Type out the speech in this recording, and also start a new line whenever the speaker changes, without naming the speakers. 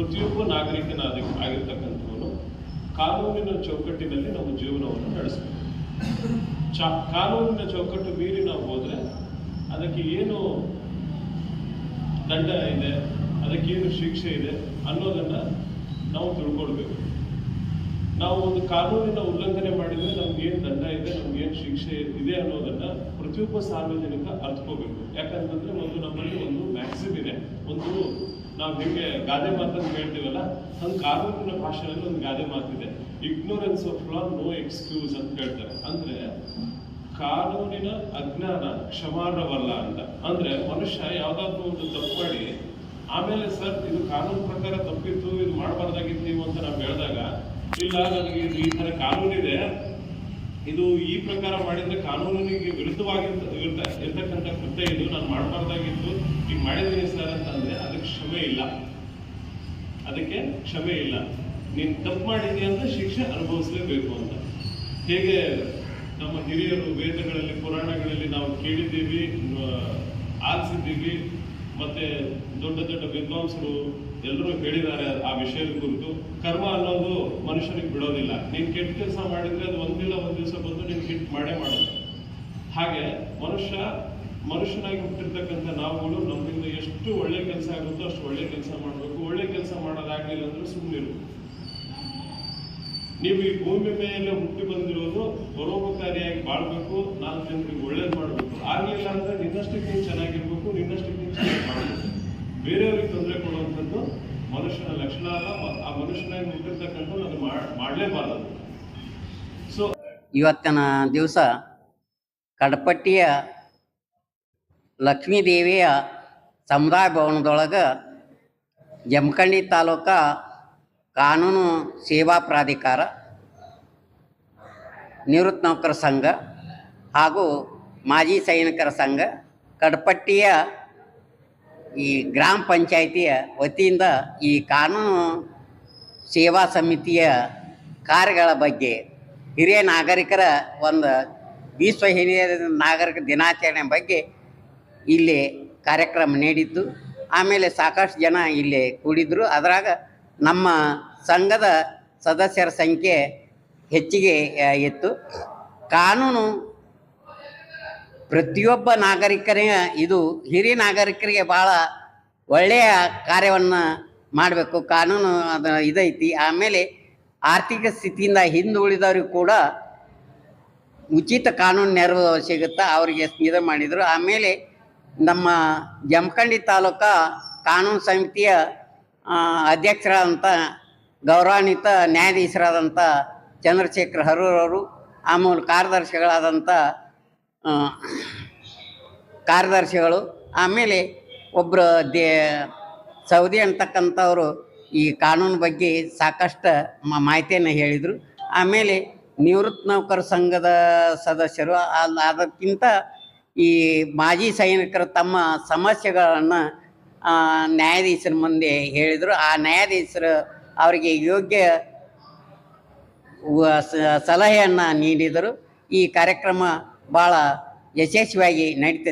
ಪ್ರತಿಯೊಬ್ಬ ನಾಗರಿಕನ ಆಗಿರ್ತಕ್ಕಂಥವನು ಕಾನೂನಿನ ಚೌಕಟ್ಟಿನಲ್ಲಿ ನಮ್ಮ ಜೀವನವನ್ನು ನಡೆಸಬೇಕು. ಚಾ, ಕಾನೂನಿನ ಚೌಕಟ್ಟು ಮೀರಿ ನಾವು ಹೋದ್ರೆ ಅದಕ್ಕೆ ಏನು ದಂಡ ಇದೆ, ಅದಕ್ಕೇನು ಶಿಕ್ಷೆ ಇದೆ ಅನ್ನೋದನ್ನ ನಾವು ತಿಳ್ಕೊಳ್ಬೇಕು. ನಾವು ಒಂದು ಕಾನೂನಿನ ಉಲ್ಲಂಘನೆ ಮಾಡಿದ್ರೆ ನಮ್ಗೆ ಏನ್ ದಂಡ ಇದೆ, ನಮ್ಗೆ ಏನ್ ಶಿಕ್ಷೆ ಇದೆ ಅನ್ನೋದನ್ನ ಪ್ರತಿಯೊಬ್ಬ ಸಾರ್ವಜನಿಕ ಅರ್ಥಕೋಬೇಕು ಯಾಕಂತಂದರೆ ಒಂದು ನಮ್ಮಲ್ಲಿ ಒಂದು ಮ್ಯಾಕ್ಸಿಮ್ ಇದೆ. ಒಂದು ನಾವು ಹೇಗೆ ಗಾದೆ ಮಾತನ್ನು ಹೇಳ್ತೀವಲ್ಲ ಹಂಗೆ ಕಾನೂನಿನ ಭಾಷೆಯಲ್ಲಿ ಒಂದು ಗಾದೆ ಮಾತಿದೆ. Ignorance of law no excuse ಅಂತ ಹೇಳ್ತಾರೆ. ಅಂದ್ರೆ ಕಾನೂನಿನ ಅಜ್ಞಾನ ಕ್ಷಮಾರ್ಹವಲ್ಲ ಅಂತ. ಅಂದ್ರೆ ಮನುಷ್ಯ ಯಾವ್ದಾದ್ರು ಒಂದು ತಪ್ಪು ಮಾಡಿ, ಆಮೇಲೆ ಸರ್, ಇದು ಕಾನೂನು ಪ್ರಕಾರ ತಪ್ಪಿತ್ತು, ಇದು ಮಾಡಬಾರ್ದಾಗಿತ್ತು ನೀವು ಅಂತ ನಾವು ಹೇಳಿದಾಗ, ಇಲ್ಲ, ನನಗೆ ಈ ಥರ ಕಾನೂನಿದೆ. ಇದು ಈ ಪ್ರಕಾರ ಮಾಡಿದ್ರೆ ಕಾನೂನಿಗೆ ವಿರುದ್ಧವಾಗಿರ್ತ, ಇರ್ತ- ಇರ್ತಕ್ಕಂಥ ಕೃತ್ಯ ಇದು. ನಾನು ಮಾಡಬಾರ್ದಾಗಿತ್ತು. ಈಗ ಮಾಡಿದ್ದೀನಿ ಸರ್ ಅಂತಂದ್ರೆ ಅದಕ್ಕೆ ಕ್ಷಮೆ ಇಲ್ಲ. ಅದಕ್ಕೆ ಕ್ಷಮೆ ಇಲ್ಲ. ನೀನ್ ತಪ್ಪು ಮಾಡಿದ್ಯಾ ಅಂತ ಶಿಕ್ಷೆ ಅನುಭವಿಸಲೇಬೇಕು ಅಂತ. ಹೇಗೆ ನಮ್ಮ ಹಿರಿಯರು ವೇದಗಳಲ್ಲಿ, ಪುರಾಣಗಳಲ್ಲಿ ನಾವು ಕೇಳಿದ್ದೀವಿ ಆಲಿಸಿದ್ದೀವಿ. ಮತ್ತೆ ದೊಡ್ಡ ದೊಡ್ಡ ವಿದ್ವಾಂಸರು ಎಲ್ಲರೂ ಹೇಳಿದ್ದಾರೆ ಆ ವಿಷಯದ ಕುರಿತು. ಕರ್ಮ ಅನ್ನೋದು ಮನುಷ್ಯನಿಗೆ ಬಿಡೋದಿಲ್ಲ. ನೀನ್ ಕೆಟ್ಟ ಕೆಲಸ ಮಾಡಿದ್ರೆ ಅದು ಒಂದಿಲ್ಲ ಒಂದ್ ದಿವಸ ಬಂದು ನೀನ್ ಕೆಟ್ಟ ಮಾಡೇ ಮಾಡುತ್ತೆ. ಹಾಗೆ ಮನುಷ್ಯ ಮನುಷ್ಯನಾಗಿ ಹುಟ್ಟಿರ್ತಕ್ಕಂಥ ನಾವುಗಳು ನಮ್ಮಿಂದ ಎಷ್ಟು ಒಳ್ಳೆ ಕೆಲಸ ಆಗುತ್ತೋ ಅಷ್ಟು ಒಳ್ಳೆ ಕೆಲಸ ಮಾಡಬೇಕು. ಒಳ್ಳೆ ಕೆಲಸ ಮಾಡೋದಾಗಲಿಲ್ಲ ಅಂದ್ರೆ ಸುಮ್ಮನಿರು ನೀವು ಈ ಭೂಮಿ ಮೇಲೆ ಹುಟ್ಟಿ ಬಂದಿರೋದು ಪರೋಪಕಾರಿಯಾಗಿ ಬಾಳ್ಬೇಕು ನಾಲ್ಕು ಜನರಿಗೆ ಒಳ್ಳೇದು ಮಾಡಬೇಕು. ಆಗಲಿಲ್ಲ ಅಂದ್ರೆ ನಿನ್ನಷ್ಟಕ್ಕೆ ನೀನು ಚೆನ್ನಾಗಿರ್ಬೇಕು ನಿನ್ನಷ್ಟಕ್ಕೆ ನೀನು ಚೆನ್ನಾಗಿ ಮಾಡಬೇಕು. ಬೇರೆಯವ್ರಿಗೆ ತೊಂದರೆ ಕೊಡುವಂಥದ್ದು ಮನುಷ್ಯನ ಲಕ್ಷಣ ಅಲ್ಲ ಆ ಮನುಷ್ಯನಾಗಿ ಹುಟ್ಟಿರ್ತಕ್ಕಂಥ ಅದು ಮಾಡಲೇಬಾರದು. ಸೊ
ಇವತ್ತಿನ ದಿವಸ ಕಡಪಟ್ಟಿಯ ಲಕ್ಷ್ಮೀದೇವಿಯ ಸಮುದಾಯ ಭವನದೊಳಗೆ ಜಮಖಂಡಿ ತಾಲೂಕ ಕಾನೂನು ಸೇವಾ ಪ್ರಾಧಿಕಾರ ನಿವೃತ್ತ ನೌಕರ ಸಂಘ ಹಾಗೂ ಮಾಜಿ ಸೈನಿಕರ ಸಂಘ, ಕಡಪಟ್ಟಿಯ ಈ ಗ್ರಾಮ ಪಂಚಾಯಿತಿಯ ವತಿಯಿಂದ ಈ ಕಾನೂನು ಸೇವಾ ಸಮಿತಿಯ ಕಾರ್ಯಗಳ ಬಗ್ಗೆ ಹಿರಿಯ ನಾಗರಿಕರ ಒಂದು ವಿಶ್ವ ಹಿರಿಯ ನಾಗರಿಕ ದಿನಾಚರಣೆ ಬಗ್ಗೆ ಇಲ್ಲಿ ಕಾರ್ಯಕ್ರಮ ನೀಡಿದ್ದು. ಆಮೇಲೆ ಸಾಕಷ್ಟು ಜನ ಇಲ್ಲಿ ಕೂಡಿದ್ರು. ಅದರಾಗ ನಮ್ಮ ಸಂಘದ ಸದಸ್ಯರ ಸಂಖ್ಯೆ ಹೆಚ್ಚಿಗೆ ಇತ್ತು ಕಾನೂನು ಪ್ರತಿಯೊಬ್ಬ ನಾಗರಿಕರಿಗೆ ಇದು ಹಿರಿಯ ನಾಗರಿಕರಿಗೆ ಭಾಳ ಒಳ್ಳೆಯ ಕಾರ್ಯವನ್ನು ಮಾಡಬೇಕು. ಕಾನೂನು ಅದ, ಇದೈತಿ. ಆಮೇಲೆ ಆರ್ಥಿಕ ಸ್ಥಿತಿಯಿಂದ ಹಿಂದುಳಿದವ್ರಿಗೆ ಕೂಡ ಉಚಿತ ಕಾನೂನು ನೆರವು ಸಿಗುತ್ತಾ ಅವರಿಗೆ ಇದು ಮಾಡಿದರು. ಆಮೇಲೆ ನಮ್ಮ ಜಮಖಂಡಿ ತಾಲೂಕ ಕಾನೂನು ಸಮಿತಿಯ ಅಧ್ಯಕ್ಷರಾದಂಥ, ಗೌರವಾನ್ವಿತ ನ್ಯಾಯಾಧೀಶರಾದಂಥ ಚಂದ್ರಶೇಖರ್ ಹರೂರವರು ಆಮೇಲೆ ಕಾರ್ಯದರ್ಶಿಗಳಾದಂಥ ಕಾರ್ಯದರ್ಶಿಗಳು, ಆಮೇಲೆ ಒಬ್ಬರು ದೇ, ಸೌದಿ ಅಂತಕ್ಕಂಥವರು ಈ ಕಾನೂನು ಬಗ್ಗೆ ಸಾಕಷ್ಟು ಮಾಹಿತಿಯನ್ನು ಹೇಳಿದರು. ಆಮೇಲೆ ನಿವೃತ್ತ ನೌಕರ ಸಂಘದ ಸದಸ್ಯರು ಅದಕ್ಕಿಂತ ಈ ಮಾಜಿ ಸೈನಿಕರು ತಮ್ಮ ಸಮಸ್ಯೆಗಳನ್ನು ನ್ಯಾಯಾಧೀಶರ ಮುಂದೆ ಹೇಳಿದರು. ಆ ನ್ಯಾಯಾಧೀಶರು ಅವರಿಗೆ ಯೋಗ್ಯ ಸಲಹೆಯನ್ನು ನೀಡಿದರು. ಈ ಕಾರ್ಯಕ್ರಮ ಭಾಳ ಯಶಸ್ವಿಯಾಗಿ ನಡೀತದೆ.